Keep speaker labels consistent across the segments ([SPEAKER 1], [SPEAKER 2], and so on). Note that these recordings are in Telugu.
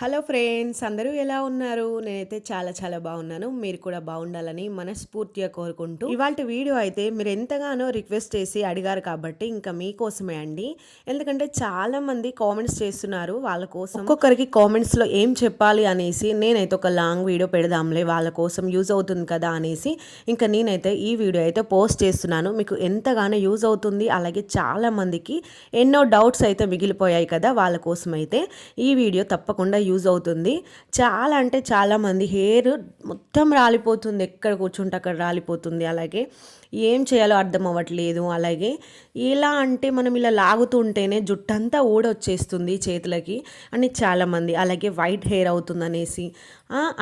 [SPEAKER 1] హలో ఫ్రెండ్స్ అందరూ ఎలా ఉన్నారు? నేనైతే చాలా చాలా బాగున్నాను. మీరు కూడా బాగుండాలని మనస్ఫూర్తిగా కోరుకుంటూ ఇవాళ వీడియో అయితే మీరు ఎంతగానో రిక్వెస్ట్ చేసి అడిగారు కాబట్టి ఇంకా మీకోసమే అండి. ఎందుకంటే చాలా మంది కామెంట్స్ చేస్తున్నారు వాళ్ళ కోసం. ఒక్కొక్కరికి కామెంట్స్లో ఏం చెప్పాలి అనేసి నేనైతే ఒక లాంగ్ వీడియో పెడదాంలే వాళ్ళ కోసం యూజ్ అవుతుంది కదా అనేసి ఇంకా నేనైతే ఈ వీడియో అయితే పోస్ట్ చేస్తున్నాను. మీకు ఎంతగానో యూజ్ అవుతుంది. అలాగే చాలా మందికి ఎన్నో డౌట్స్ అయితే మిగిలిపోయాయి కదా వాళ్ళ కోసం అయితే ఈ వీడియో తప్పకుండా యూజ్ అవుతుంది. చాలా అంటే చాలామంది హెయిర్ మొత్తం రాలిపోతుంది. ఎక్కడ కూర్చుంటే అక్కడ రాలిపోతుంది. అలాగే ఏం చేయాలో అర్థం అవ్వట్లేదు. అలాగే ఎలా అంటే మనం ఇలా లాగుతుంటేనే జుట్టంతా ఊడొచ్చేస్తుంది చేతులకి అని చాలామంది. అలాగే వైట్ హెయిర్ అవుతుంది అనేసి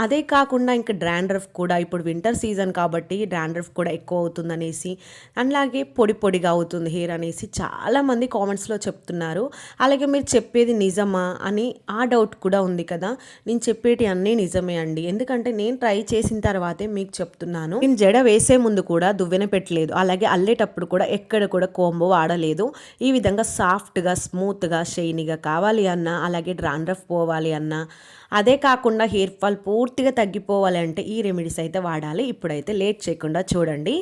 [SPEAKER 1] అదే కాకుండా ఇంకా డ్రాండ్రఫ్ కూడా ఇప్పుడు వింటర్ సీజన్ కాబట్టి డ్రాండ్రఫ్ కూడా ఎక్కువ అవుతుంది అనేసి అలాగే పొడి పొడిగా అవుతుంది హెయిర్ అనేసి చాలామంది కామెంట్స్లో చెప్తున్నారు. అలాగే మీరు చెప్పేది నిజమా అని ఆ డౌట్ కూడా ఉంది కదా. నేను చెప్పేటి అన్నీ నిజమే అండి. ఎందుకంటే నేను ట్రై చేసిన తర్వాతే మీకు చెప్తున్నాను. నేను జడ వేసే ముందు కూడా దువ్వెన పెట్టలేదు. అలాగే అల్లేటప్పుడు కూడా ఎక్కడ కూడా కోంబో వాడలేదు. ఈ విధంగా సాఫ్ట్గా స్మూత్గా షైనీగా కావాలి అన్నా అలాగే డ్రాండ్రఫ్ పోవాలి అన్నా అదే కాకుండా హెయిర్ ఫాల్ పూర్తిగా తగ్గిపోవాలి అంటే ఈ రెమెడీస్ అయితే వాడాలి. ఇప్పుడైతే లేట్ చేయకుండా చూడండి.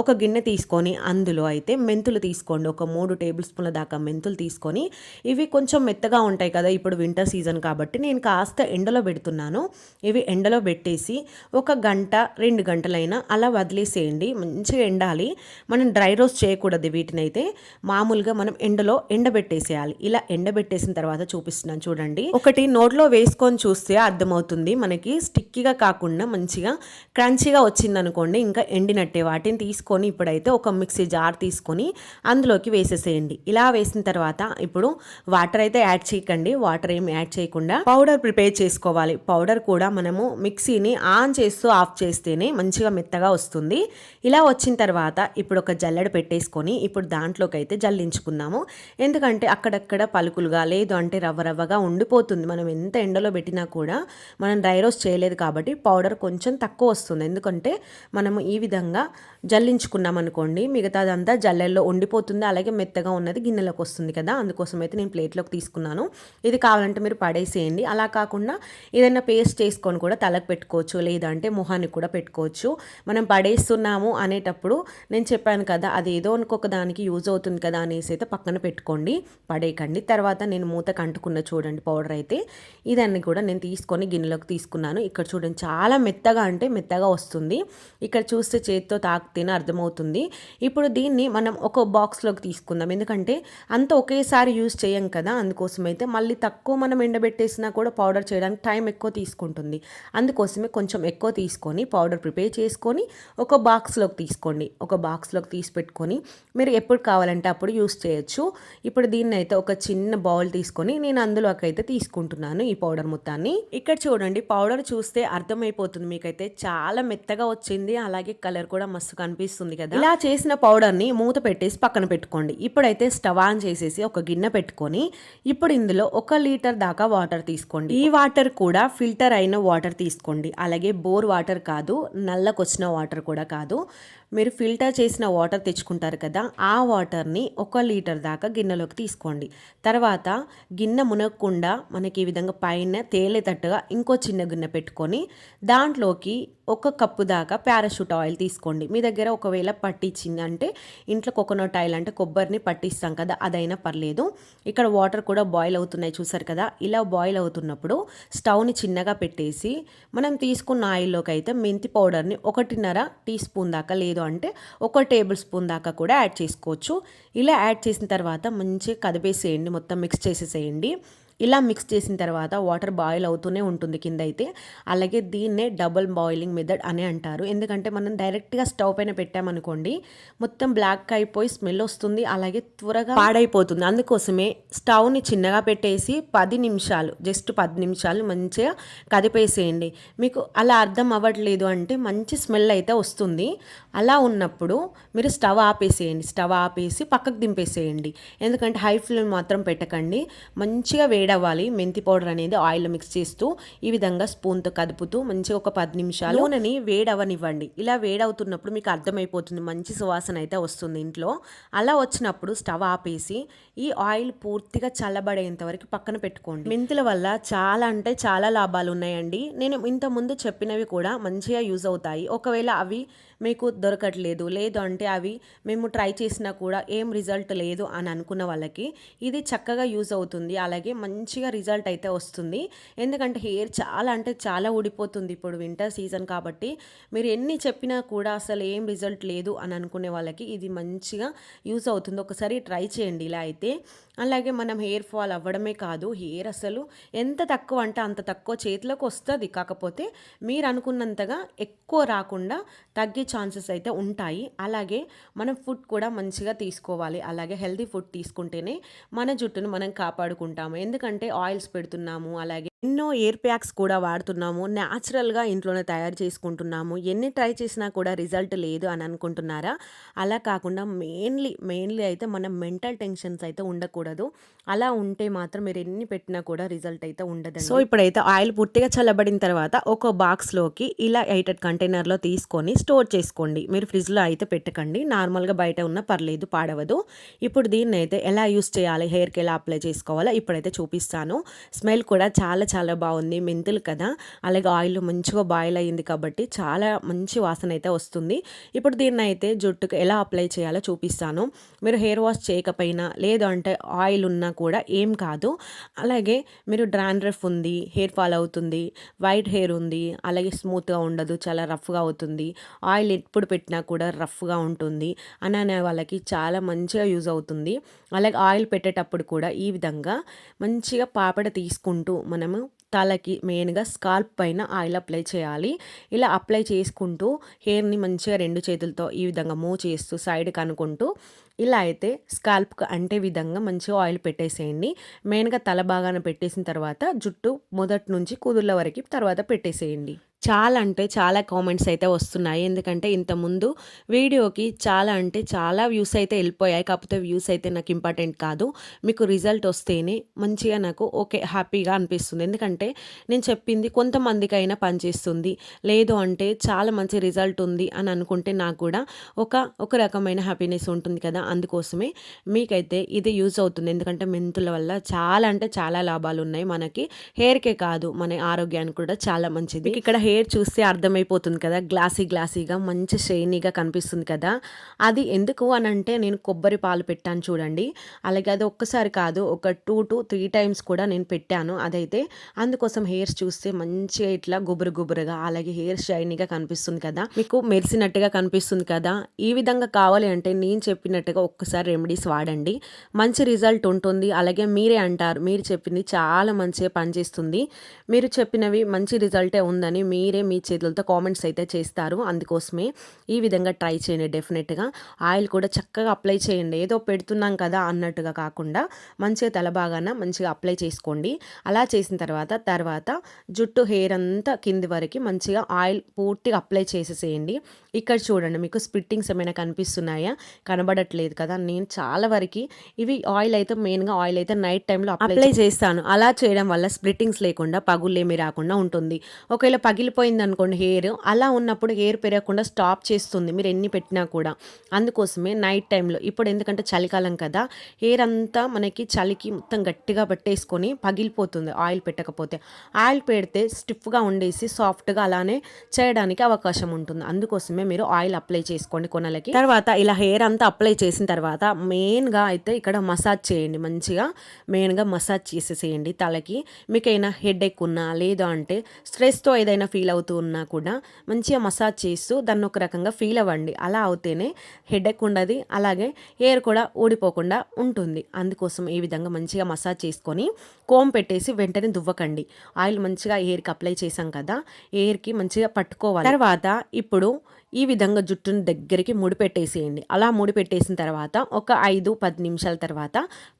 [SPEAKER 1] ఒక గిన్నె తీసుకొని అందులో అయితే మెంతులు తీసుకోండి. ఒక మూడు టేబుల్ స్పూన్ల దాకా మెంతులు తీసుకొని ఇవి కొంచెం మెత్తగా ఉంటాయి కదా ఇప్పుడు వింటర్ సీజన్ కాబట్టి నేను కాస్త ఎండలో పెడుతున్నాను. ఇవి ఎండలో పెట్టేసి ఒక గంట రెండు గంటలైనా అలా వదిలేసేయండి. మంచిగా ఎండాలి. మనం డ్రై రోస్ట్ చేయకూడదు వీటిని అయితే మామూలుగా మనం ఎండలో ఎండబెట్టేసేయాలి. ఇలా ఎండబెట్టేసిన తర్వాత చూపిస్తున్నాను చూడండి. ఒకటి నోట్లో వేసుకొని చూస్తే అర్థమవుతుంది. మనకి స్టిక్కీగా కాకుండా మంచిగా క్రంచీగా వచ్చిందనుకోండి ఇంకా ఎండినట్టే. వాటిని తీసుకొని ఇప్పుడైతే ఒక మిక్సీ జార్ తీసుకొని అందులోకి వేసేసేయండి. ఇలా వేసిన తర్వాత ఇప్పుడు వాటర్ అయితే యాడ్ చేయకండి. వాటర్ ఏమి యాడ్ చేయకుండా పౌడర్ ప్రిపేర్ చేసుకోవాలి. పౌడర్ కూడా మనము మిక్సీని ఆన్ చేస్తూ ఆఫ్ చేస్తేనే మంచిగా మెత్తగా వస్తుంది. ఇలా వచ్చిన తర్వాత ఇప్పుడు ఒక జల్లెడ పెట్టేసుకొని ఇప్పుడు దాంట్లోకి అయితే జల్లించుకుందాము. ఎందుకంటే అక్కడక్కడ పలుకులుగా లేదు అంటే రవ్వ రవ్వగా ఉండిపోతుంది. మనం ఎంత ఎండలో పెట్టినా కూడా మనం డ్రై రోస్ట్ చేయలేదు కాబట్టి పౌడర్ కొంచెం తక్కువ వస్తుంది. ఎందుకంటే మనము ఈ విధంగా జల్లించుకున్నాం అనుకోండి మిగతాదంతా జల్లెల్లో ఉండిపోతుంది. అలాగే మెత్తగా ఉన్నది గిన్నెలోకి వస్తుంది కదా అందుకోసం అయితే నేను ప్లేట్లోకి తీసుకున్నాను. ఇది కావాలంటే మీరు పడేసేయండి. అలా కాకుండా ఏదైనా పేస్ట్ చేసుకొని కూడా తలకు పెట్టుకోవచ్చు లేదంటే మొహానికి కూడా పెట్టుకోవచ్చు. మనం పడేస్తున్నాము అనేటప్పుడు నేను చెప్పాను కదా అది ఏదో ఇంకొక దానికి యూజ్ అవుతుంది కదా అనేసి అయితే పక్కన పెట్టుకోండి. పడేయకండి. తర్వాత నేను మూత కంటుకున్న చూడండి పౌడర్ అయితే. ఇదన్నీ కూడా నేను తీసుకొని గిన్నెలోకి తీసుకున్నాను. ఇక్కడ చూడండి చాలా మెత్తగా అంటే మెత్తగా వస్తుంది. ఇక్కడ చూస్తే చేతితో తాకితేనే అర్థమవుతుంది. ఇప్పుడు దీన్ని మనం ఒక బాక్స్లోకి తీసుకుందాం. ఎందుకంటే అంత ఒకేసారి యూజ్ చేయం కదా. అందుకోసమైతే మళ్ళీ తక్కువ మనం ఎండబెట్టేసినా కూడా పౌడర్ చేయడానికి టైం ఎక్కువ తీసుకుంటుంది. అందుకోసమే కొంచెం ఎక్కువ తీసుకొని పౌడర్ ప్రిపేర్ చేసుకొని ఒక బాక్స్లోకి తీసుకోండి. ఒక బాక్స్లోకి తీసి పెట్టుకొని మీరు ఎప్పుడు కావాలంటే అప్పుడు యూస్ చేయొచ్చు. ఇప్పుడు దీన్ని అయితే ఒక చిన్న బౌల్ తీసుకొని నేను అందులోకి అయితే తీసుకుంటున్నాను ఈ పౌడర్ మొత్తాన్ని. ఇక్కడ చూడండి పౌడర్ చూస్తే అర్థమైపోతుంది. మీకైతే చాలా మెత్తగా వచ్చింది. అలాగే కలర్ కూడా మస్తు కనిపిస్తుంది కదా. ఇలా చేసిన పౌడర్ని మూత పెట్టేసి పక్కన పెట్టుకోండి. ఇప్పుడైతే స్టవ్ ఆన్ చేసేసి ఒక గిన్నె పెట్టుకొని ఇప్పుడు ఇందులో ఒక లీటర్ దాకా వాటర్ తీసుకోండి. ఈ వాటర్ కూడా ఫిల్టర్ అయిన వాటర్ తీసుకోండి. అలాగే బోర్ వాటర్ కాదు నల్లకొచ్చిన వాటర్ కూడా కాదు. మీరు ఫిల్టర్ చేసిన వాటర్ తెచ్చుకుంటారు కదా ఆ వాటర్ని ఒక లీటర్ దాకా గిన్నెలోకి తీసుకోండి. తర్వాత గిన్నె మునగకుండా మనకి ఈ విధంగా పైన తేలేటట్టుగా ఇంకో చిన్న గిన్నె పెట్టుకొని దాంట్లోకి ఒక కప్పు దాకా పారాషూట్ ఆయిల్ తీసుకోండి. మీ దగ్గర ఒకవేళ పట్టించింది అంటే ఇంట్లో కోకోనట్ ఆయిల్ అంటే కొబ్బరిని పట్టిస్తాం కదా అదైనా పర్లేదు. ఇక్కడ వాటర్ కూడా బాయిల్ అవుతున్నాయి చూసారు కదా ఇలా బాయిల్ అవుతున్నప్పుడు స్టవ్ని చిన్నగా పెట్టేసి మనం తీసుకున్న ఆయిల్లోకి అయితే మెంతి పౌడర్ని ఒకటిన్నర టీ స్పూన్ దాకా లేదు అంటే ఒక టేబుల్ స్పూన్ దాకా కూడా యాడ్ చేసుకోవచ్చు. ఇలా యాడ్ చేసిన తర్వాత మంచిగా కదిపేసేయండి మొత్తం మిక్స్ చేసేసేయండి. ఇలా మిక్స్ చేసిన తర్వాత వాటర్ బాయిల్ అవుతూనే ఉంటుంది కింద అయితే అలాగే దీన్నే డబుల్ బాయిలింగ్ మెథడ్ అని అంటారు. ఎందుకంటే మనం డైరెక్ట్గా స్టవ్ పైన పెట్టామనుకోండి మొత్తం బ్లాక్ అయిపోయి స్మెల్ వస్తుంది అలాగే త్వరగా పాడైపోతుంది. అందుకోసమే స్టవ్ని చిన్నగా పెట్టేసి పది నిమిషాలు జస్ట్ పది నిమిషాలు మంచిగా కదిపేసేయండి. మీకు అలా అర్థం అవ్వట్లేదు అంటే మంచి స్మెల్ అయితే వస్తుంది. అలా ఉన్నప్పుడు మీరు స్టవ్ ఆపేసేయండి. స్టవ్ ఆపేసి పక్కకు దింపేసేయండి. ఎందుకంటే హై ఫ్లేమ్ మాత్రం పెట్టకండి. మంచిగా వేడి వేడవ్వాలి. మెంతి పౌడర్ అనేది ఆయిల్ మిక్స్ చేస్తూ ఈ విధంగా స్పూన్తో కదుపుతూ మంచిగా ఒక పది నిమిషాలు నూనెని వేడవనివ్వండి ఇలా వేడవుతున్నప్పుడు మీకు అర్థమైపోతుంది. మంచి సువాసన అయితే వస్తుంది ఇంట్లో. అలా వచ్చినప్పుడు స్టవ్ ఆపేసి ఈ ఆయిల్ పూర్తిగా చల్లబడేంత వరకు పక్కన పెట్టుకోండి. మెంతుల వల్ల చాలా అంటే చాలా లాభాలు ఉన్నాయండి. నేను ఇంతకుముందు చెప్పినవి కూడా మంచిగా యూజ్ అవుతాయి. ఒకవేళ అవి మీకు దొరకట్లేదు లేదు అంటే అవి మేము ట్రై చేసినా కూడా ఏం రిజల్ట్ లేదు అని అనుకున్న వాళ్ళకి ఇది చక్కగా యూజ్ అవుతుంది. అలాగే మంచి మంచిగా రిజల్ట్ అయితే వస్తుంది. ఎందుకంటే హెయిర్ చాలా అంటే చాలా ఊడిపోతుంది ఇప్పుడు వింటర్ సీజన్ కాబట్టి మీరు ఎన్ని చెప్పినా కూడా అసలు ఏం రిజల్ట్ లేదు అని అనుకునే వాళ్ళకి ఇది మంచిగా యూజ్ అవుతుంది. ఒకసారి ట్రై చేయండి ఇలా అయితే. అలాగే మనం హెయిర్ ఫాల్ అవ్వడమే కాదు హెయిర్ అసలు ఎంత తక్కువ అంటే అంత తక్కువ చేతిలోకి వస్తుంది. కాకపోతే మీరు అనుకున్నంతగా ఎక్కువ రాకుండా తగ్గే ఛాన్సెస్ అయితే ఉంటాయి. అలాగే మనం ఫుడ్ కూడా మంచిగా తీసుకోవాలి. అలాగే హెల్తీ ఫుడ్ తీసుకుంటేనే మన జుట్టును మనం కాపాడుకుంటాము. ఎందుకంటే ఆయిల్స్ పెడుతున్నాము అలాగే ఎన్నో ఎయిర్ ప్యాక్స్ కూడా వాడుతున్నాము. న్యాచురల్గా ఇంట్లోనే తయారు చేసుకుంటున్నాము. ఎన్ని ట్రై చేసినా కూడా రిజల్ట్ లేదు అని అనుకుంటున్నారా? అలా కాకుండా మెయిన్లీ మెయిన్లీ అయితే మనం మెంటల్ టెన్షన్స్ అయితే ఉండకూడదు. అలా ఉంటే మాత్రం మీరు ఎన్ని పెట్టినా కూడా రిజల్ట్ అయితే ఉండదు సో ఇప్పుడైతే ఆయిల్ పూర్తిగా చల్లబడిన తర్వాత ఒక బాక్స్లోకి ఇలా ఎయిటెడ్ కంటైనర్లో తీసుకొని స్టోర్ చేసుకోండి. మీరు ఫ్రిడ్జ్లో అయితే పెట్టకండి. నార్మల్గా బయట ఉన్న పర్లేదు పాడవదు. ఇప్పుడు దీన్ని అయితే ఎలా యూస్ చేయాలి? హెయిర్కి ఎలా అప్లై చేసుకోవాలో ఇప్పుడైతే చూపిస్తాను. స్మెల్ కూడా చాలా చాలా బాగుంది. మెంతులు కదా. అలాగే ఆయిల్ మంచిగా బాయిల్ అయ్యింది కాబట్టి చాలా మంచి వాసన అయితే వస్తుంది. ఇప్పుడు దీన్ని అయితే జుట్టుకు ఎలా అప్లై చేయాలో చూపిస్తాను. మీరు హెయిర్ వాష్ చేయకపోయినా లేదు అంటే ఆయిల్ ఉన్నా కూడా ఏం కాదు. అలాగే మీరు డ్రాండ్రఫ్ ఉంది హెయిర్ ఫాల్ అవుతుంది వైట్ హెయిర్ ఉంది అలాగే స్మూత్గా ఉండదు చాలా రఫ్గా అవుతుంది. ఆయిల్ ఎప్పుడు పెట్టినా కూడా రఫ్గా ఉంటుంది. అని అనే వాళ్ళకి చాలా మంచిగా యూజ్ అవుతుంది. అలాగే ఆయిల్ పెట్టేటప్పుడు కూడా ఈ విధంగా మంచిగా పాపడ తీసుకుంటూ మనము não? తలకి మెయిన్గా స్కాల్ప్ పైన ఆయిల్ అప్లై చేయాలి. ఇలా అప్లై చేసుకుంటూ హెయిర్ని మంచిగా రెండు చేతులతో ఈ విధంగా మూవ్ చేస్తూ సైడ్కి అనుకుంటూ ఇలా అయితే స్కాల్ప్కి అంటే విధంగా మంచిగా ఆయిల్ పెట్టేసేయండి. మెయిన్గా తల భాగాన పెట్టేసిన తర్వాత జుట్టు మొదటి నుంచి కుదుర్ల వరకు తర్వాత పెట్టేసేయండి. చాలా అంటే చాలా కామెంట్స్ అయితే వస్తున్నాయి. ఎందుకంటే ఇంతకుముందు వీడియోకి చాలా అంటే చాలా వ్యూస్ అయితే వెళ్ళిపోయాయి. కాకపోతే వ్యూస్ అయితే నాకు ఇంపార్టెంట్ కాదు. మీకు రిజల్ట్ వస్తేనే మంచిగా నాకు ఓకే హ్యాపీగా అనిపిస్తుంది. ఎందుకంటే అంటే నేను చెప్పింది కొంతమందికైనా పనిచేస్తుంది. లేదు అంటే చాలా మంచి రిజల్ట్ ఉంది అని అనుకుంటే నాకు కూడా ఒక ఒక రకమైన హ్యాపీనెస్ ఉంటుంది కదా. అందుకోసమే మీకైతే ఇది యూజ్ అవుతుంది. ఎందుకంటే మెంతుల వల్ల చాలా అంటే చాలా లాభాలు ఉన్నాయి. మనకి హెయిర్కే కాదు మన ఆరోగ్యానికి కూడా చాలా మంచిది. ఇక్కడ హెయిర్ చూస్తే అర్థమైపోతుంది కదా. గ్లాసీ గ్లాసీగా మంచి షైనీగా కనిపిస్తుంది కదా. అది ఎందుకు అని అంటే నేను కొబ్బరి పాలు పెట్టాను చూడండి. అలాగే అది ఒక్కసారి కాదు ఒక టూ టు త్రీ టైమ్స్ కూడా నేను పెట్టాను. అదైతే అందుకోసం హెయిర్స్ చూస్తే మంచిగా ఇట్లా గుబురు గుబురుగా అలాగే హెయిర్ షైనీగా కనిపిస్తుంది కదా. మీకు మెరిసినట్టుగా కనిపిస్తుంది కదా. ఈ విధంగా కావాలి అంటే నేను చెప్పినట్టుగా ఒక్కసారి రెమెడీస్ వాడండి. మంచి రిజల్ట్ ఉంటుంది. అలాగే మీరే అంటారు. మీరు చెప్పింది చాలా మంచిగా పనిచేస్తుంది. మీరు చెప్పినవి మంచి రిజల్టే ఉందని మీరే మీ చేతులతో కామెంట్స్ అయితే చేస్తారు. అందుకోసమే ఈ విధంగా ట్రై చేయండి డెఫినెట్గా. ఆయిల్ కూడా చక్కగా అప్లై చేయండి. ఏదో పెడుతున్నాం కదా అన్నట్టుగా కాకుండా మంచిగా తలబాగాన మంచిగా అప్లై చేసుకోండి. అలా చేసిన తర్వాత తర్వాత జుట్టు హెయిర్ అంతా కింది వరకు మంచిగా ఆయిల్ పూర్తిగా అప్లై చేసేసేయండి. ఇక్కడ చూడండి మీకు స్పిట్టింగ్స్ ఏమైనా కనిపిస్తున్నాయా? కనబడట్లేదు కదా. నేను చాలా వరకు ఇవి ఆయిల్ అయితే మెయిన్గా ఆయిల్ అయితే నైట్ టైంలో అప్లై చేస్తాను. అలా చేయడం వల్ల స్ప్లిట్టింగ్స్ లేకుండా పగుళ్ళేమి రాకుండా ఉంటుంది. ఒకవేళ పగిలిపోయింది అనుకోండి హెయిర్ అలా ఉన్నప్పుడు హెయిర్ పెరగకుండా స్టాప్ చేస్తుంది. మీరు ఎన్ని పెట్టినా కూడా. అందుకోసమే నైట్ టైంలో ఇప్పుడు ఎందుకంటే చలికాలం కదా హెయిర్ అంతా మనకి చలికి మొత్తం గట్టిగా పట్టేసుకొని పగిలిపోతుంది. ఆయిల్ పెట్టకపోతే. ఆయిల్ పెడితే స్టిఫ్గా ఉండేసి సాఫ్ట్గా అలానే చేయడానికి అవకాశం ఉంటుంది. అందుకోసమే మీరు ఆయిల్ అప్లై చేసుకోండి కొనలకి. తర్వాత ఇలా హెయిర్ అంతా అప్లై చేసిన తర్వాత మెయిన్గా అయితే ఇక్కడ మసాజ్ చేయండి. మంచిగా మెయిన్గా మసాజ్ చేసేసేయండి తలకి. మీకైనా హెడ్ ఎక్ ఉన్నా లేదా అంటే స్ట్రెస్తో ఏదైనా ఫీల్ అవుతూ ఉన్నా కూడా మంచిగా మసాజ్ చేస్తూ దాన్ని ఒక రకంగా ఫీల్ అవ్వండి. అలా అవుతేనే హెడ్ ఎక్ ఉండదు అలాగే హెయిర్ కూడా ఊడిపోకుండా ఉంటుంది. అందుకోసం ఈ విధంగా మంచిగా మసాజ్ చేసుకొని కోమ్ పెట్టేసి వెంటనే దువ్వకండి. ఆయిల్ మంచిగా హెయిర్కి అప్లై చేసాం కదా హెయిర్కి మంచిగా పట్టుకోవాలి. తర్వాత ఇప్పుడు ఈ విధంగా జుట్టును దగ్గరికి ముడి పెట్టేసేయండి అలా ముడి పెట్టేసిన తర్వాత ఒక ఐదు పది నిమిషాల తర్వాత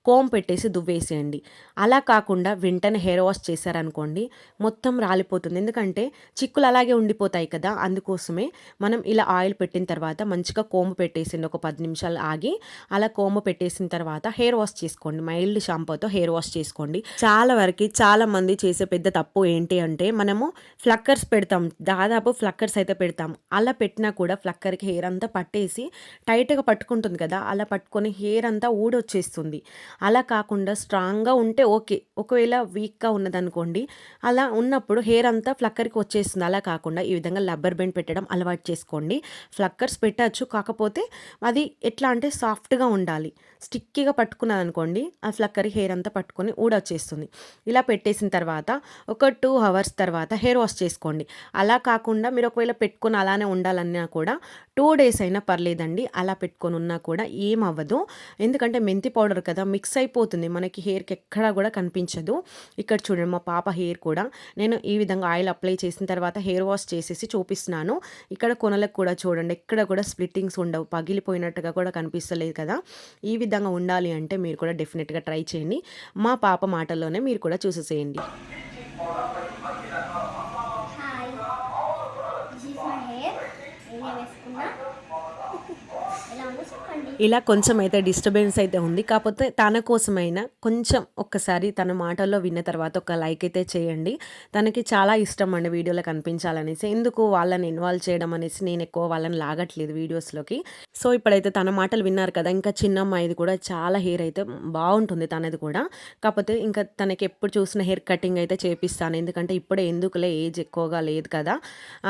[SPEAKER 1] కోమ్ పెట్టేసి దువ్వేసేయండి. అలా కాకుండా వెంటనే హెయిర్ వాష్ చేశారనుకోండి మొత్తం రాలిపోతుంది. ఎందుకంటే చిక్కులు అలాగే ఉండిపోతాయి కదా అందుకోసమే మనం ఇలా ఆయిల్ పెట్టిన తర్వాత మంచిగా కోంబు పెట్టేసింది ఒక పది నిమిషాలు ఆగి అలా కోంబు పెట్టేసిన తర్వాత హెయిర్ వాష్ చేసుకోండి. మైల్డ్ షాంపూతో హెయిర్ వాష్ చేసుకోండి. చాలా వరకు చాలా మంది చేసే పెద్ద తప్పు ఏంటి అంటే మనము ఫ్లక్కర్స్ పెడతాం. దాదాపు ఫ్లక్కర్స్ అయితే పెడతాం. అలా పెట్టినా కూడా ఫ్లక్కర్కి హెయిర్ అంతా పట్టేసి టైట్గా పట్టుకుంటుంది కదా అలా పట్టుకొని హెయిర్ అంతా ఊడొచ్చేస్తుంది. అలా కాకుండా స్ట్రాంగ్గా ఉంటే ఓకే ఒకవేళ వీక్గా ఉన్నదనుకోండి అలా ఉన్నప్పుడు హెయిర్ అంతా ఫ్లక్కర్కి వచ్చేస్తుంది. అలా కాకుండా ఈ విధంగా లబ్బర్ బెండ్ పెట్టడం అలవాటు చేసుకోండి. ఫ్లక్కర్స్ పెట్టచ్చు కాకపోతే అది ఎట్లా అంటే సాఫ్ట్గా ఉండాలి. స్టిక్కీగా పట్టుకున్నది అనుకోండి ఆ ఫ్లక్కర్ హెయిర్ అంతా పట్టుకొని ఊడొచ్చేస్తుంది. ఇలా పెట్టేసిన తర్వాత ఒక టూ అవర్స్ తర్వాత హెయిర్ వాష్ చేసుకోండి. అలా కాకుండా మీరు ఒకవేళ పెట్టుకొని అలానే ఉండాలని ఉండాలన్నా కూడా టూ డేస్ అయినా పర్లేదండి. అలా పెట్టుకొని ఉన్నా కూడా ఏం అవ్వదు ఎందుకంటే మెంతి పౌడర్ కదా మిక్స్ అయిపోతుంది. మనకి హెయిర్కి ఎక్కడా కూడా కనిపించదు. ఇక్కడ చూడండి మా పాప హెయిర్ కూడా నేను ఈ విధంగా ఆయిల్ అప్లై చేసిన తర్వాత హెయిర్ వాష్ చేసేసి చూపిస్తున్నాను. ఇక్కడ కొనలకు కూడా చూడండి ఎక్కడ కూడా స్ప్లిట్టింగ్స్ ఉండవు. పగిలిపోయినట్టుగా కూడా కనిపిస్తలేదు కదా. ఈ విధంగా ఉండాలి అంటే మీరు కూడా డెఫినెట్గా ట్రై చేయండి. మా పాప మాటల్లోనే మీరు కూడా చూసేసేయండి
[SPEAKER 2] hi this is my hair నేనే వేసుకున్నా ఎలా ఉందో చెప్పండి
[SPEAKER 1] ఇలా కొంచెం అయితే డిస్టర్బెన్స్ అయితే ఉంది. కాకపోతే తన కోసమైనా కొంచెం ఒక్కసారి తన మాటల్లో విన్న తర్వాత ఒక లైక్ అయితే చేయండి. తనకి చాలా ఇష్టం అండి వీడియోలో కనిపించాలనేసి. ఎందుకు వాళ్ళని ఇన్వాల్వ్ చేయడం అనేసి నేను ఎక్కువ వాళ్ళని లాగట్లేదు వీడియోస్లోకి సో ఇప్పుడైతే తన మాటలు విన్నారు కదా ఇంకా చిన్న అమ్మాయిది కూడా చాలా హెయిర్ అయితే బాగుంటుంది తనది కూడా. కాకపోతే ఇంకా తనకి ఎప్పుడు చూసిన హెయిర్ కటింగ్ అయితే చేపిస్తాను. ఎందుకంటే ఇప్పుడే ఎందుకులే ఏజ్ ఎక్కువగా లేదు కదా.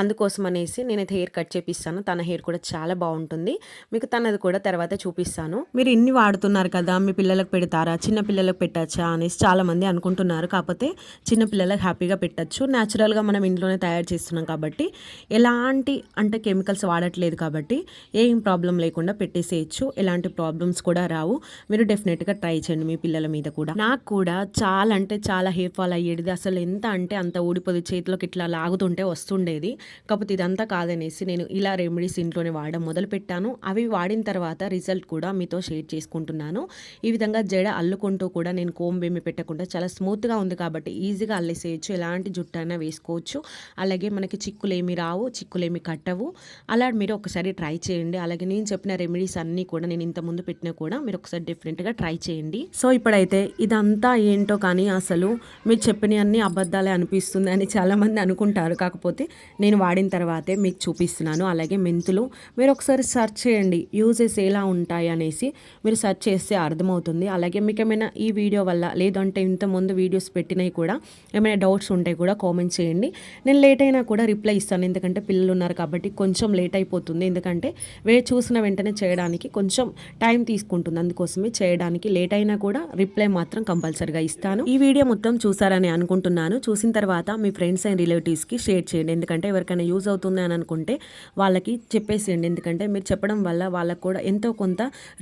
[SPEAKER 1] అందుకోసం అనేసి నేనైతే హెయిర్ కట్ చేపిస్తాను. తన హెయిర్ కూడా చాలా బాగుంటుంది. మీకు తనది కూడా తర్వాత చూపిస్తాను. మీరు ఇన్ని వాడుతున్నారు కదా మీ పిల్లలకు పెడతారా చిన్న పిల్లలకు పెట్టచ్చా అనేసి చాలా మంది అనుకుంటున్నారు. కాకపోతే చిన్న పిల్లలకు హ్యాపీగా పెట్టచ్చు. న్యాచురల్గా మనం ఇంట్లోనే తయారు చేస్తున్నాం కాబట్టి ఎలాంటి అంటే కెమికల్స్ వాడట్లేదు కాబట్టి ఏం ప్రాబ్లం లేకుండా పెట్టేసేయచ్చు. ఎలాంటి ప్రాబ్లమ్స్ కూడా రావు. మీరు డెఫినెట్గా ట్రై చేయండి మీ పిల్లల మీద కూడా. నాకు కూడా చాలా అంటే చాలా హెయిర్ ఫాల్ అయ్యేది. అసలు ఎంత అంటే అంత ఊడిపోదు. చేతిలోకి ఇట్లా లాగుతుంటే వస్తుండేది. కాకపోతే ఇదంతా కాదనేసి నేను ఇలా రెమెడీస్ ఇంట్లోనే వాడడం మొదలు పెట్టాను అవి వాడిన తర్వాత రిజల్ట్ రిజల్ట్ కూడా మీతో షేర్ చేసుకుంటున్నాను. ఈ విధంగా జడ అల్లుకుంటూ కూడా నేను కోంబేమి పెట్టకుండా చాలా స్మూత్గా ఉంది కాబట్టి ఈజీగా అల్లేసేయచ్చు. ఎలాంటి జుట్టు అయినా వేసుకోవచ్చు. అలాగే మనకి చిక్కులేమి రావు చిక్కులేమి కట్టవు. అలా మీరు ఒకసారి ట్రై చేయండి. అలాగే నేను చెప్పిన రెమెడీస్ అన్నీ కూడా నేను ఇంత ముందు పెట్టినా కూడా మీరు ఒకసారి డిఫరెంట్గా ట్రై చేయండి. సో ఇప్పుడైతే ఇదంతా ఏంటో కానీ అసలు మీరు చెప్పిన అన్ని అబద్ధాలే అనిపిస్తుంది అని చాలామంది అనుకుంటారు. కాకపోతే నేను వాడిన తర్వాతే మీకు చూపిస్తున్నాను. అలాగే మెంతులు మీరు ఒకసారి సెర్చ్ చేయండి. యూజెస్ ఎలా ఉంటాయి అనేసి మీరు సెర్చ్ చేస్తే అర్థమవుతుంది. అలాగే మీకు ఏమైనా ఈ వీడియో వల్ల లేదంటే ఇంతకుముందు వీడియోస్ పెట్టినవి కూడా ఏమైనా డౌట్స్ ఉంటే కూడా కామెంట్ చేయండి. నేను లేట్ అయినా కూడా రిప్లై ఇస్తాను. ఎందుకంటే పిల్లలు ఉన్నారు కాబట్టి కొంచెం లేట్ అయిపోతుంది. ఎందుకంటే వే చూసిన వెంటనే చేయడానికి కొంచెం టైం తీసుకుంటుంది. అందుకోసమే చేయడానికి లేట్ అయినా కూడా రిప్లై మాత్రం కంపల్సరిగా ఇస్తాను. ఈ వీడియో మొత్తం చూసారని అనుకుంటున్నాను. చూసిన తర్వాత మీ ఫ్రెండ్స్ అండ్ రిలేటివ్స్కి షేర్ చేయండి. ఎందుకంటే ఎవరికైనా యూజ్ అవుతుంది అని అనుకుంటే వాళ్ళకి చెప్పేసేయండి. ఎందుకంటే మీరు చెప్పడం వల్ల వాళ్ళకు కూడా ఎంతో కొంత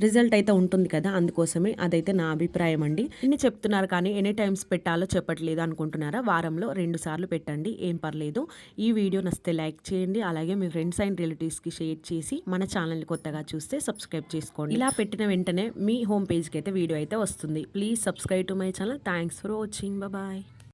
[SPEAKER 1] రిజల్ట్ అయితే ఉంటుంది కదా అందుకోసమే అదైతే నా అభిప్రాయం అండి. ఇన్ని చెప్తున్నారు కానీ ఎనీ టైమ్స్ పెట్టాలో చెప్పట్లేదు అనుకుంటున్నారా? వారంలో రెండు సార్లు పెట్టండి ఏం పర్లేదు. ఈ వీడియో నచ్చితే లైక్ చేయండి అలాగే మీ ఫ్రెండ్స్ అండ్ రిలేటివ్స్కి షేర్ చేసి మన ఛానల్ కొత్తగా చూస్తే సబ్స్క్రైబ్ చేసుకోండి. ఇలా పెట్టిన వెంటనే మీ హోమ్ పేజ్కి అయితే వీడియో అయితే వస్తుంది. Please subscribe to my channel thanks for watching bye